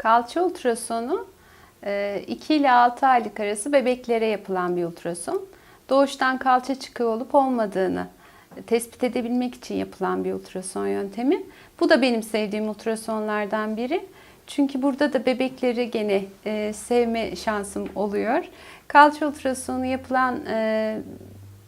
Kalça ultrasonu 2 ile 6 aylık arası bebeklere yapılan bir ultrason. Doğuştan kalça çıkığı olup olmadığını tespit edebilmek için yapılan bir ultrason yöntemi. Bu da benim sevdiğim ultrasonlardan biri. Çünkü burada da bebekleri gene e, sevme şansım oluyor. Kalça ultrasonu yapılan e,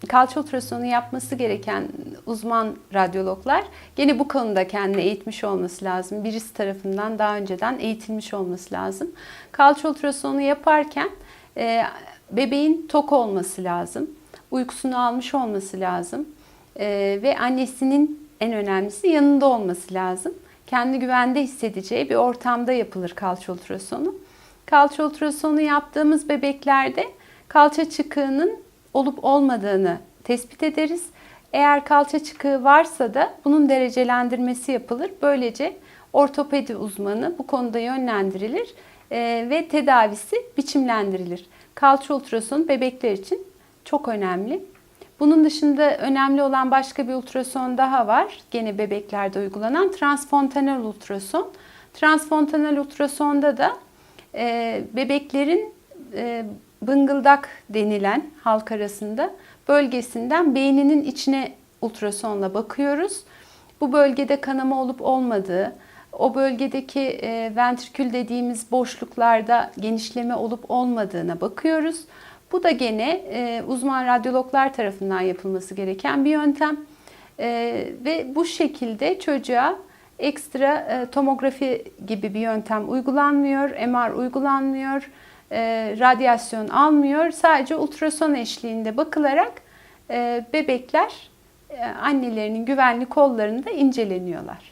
kalça ultrasonu yapması gereken uzman radyologlar gene bu konuda kendini eğitmiş olması lazım. Birisi tarafından daha önceden eğitilmiş olması lazım. Kalça ultrasonu yaparken e, bebeğin tok olması lazım. Uykusunu almış olması lazım. E, ve annesinin en önemlisi yanında olması lazım. Kendi güvende hissedeceği bir ortamda yapılır kalça ultrasonu. Kalça ultrasonu yaptığımız bebeklerde kalça çıkığının olup olmadığını tespit ederiz. Eğer kalça çıkığı varsa da bunun derecelendirmesi yapılır. Böylece ortopedi uzmanı bu konuda yönlendirilir e, ve tedavisi biçimlendirilir. Kalça ultrasonu bebekler için çok önemli. Bunun dışında önemli olan başka bir ultrason daha var. Gene bebeklerde uygulanan transfontanel ultrason. Transfontanel ultrasonda da e, bebeklerin e, bıngıldak denilen halk arasında bölgesinden beyninin içine ultrasonla bakıyoruz. Bu bölgede kanama olup olmadığı, o bölgedeki e, ventrikül dediğimiz boşluklarda genişleme olup olmadığına bakıyoruz. Bu da gene e, uzman radyologlar tarafından yapılması gereken bir yöntem. E, ve bu şekilde çocuğa ekstra tomografi gibi bir yöntem uygulanmıyor, MR uygulanmıyor, e, radyasyon almıyor. Sadece ultrason eşliğinde bakılarak e, bebekler e, annelerinin güvenli kollarında inceleniyorlar.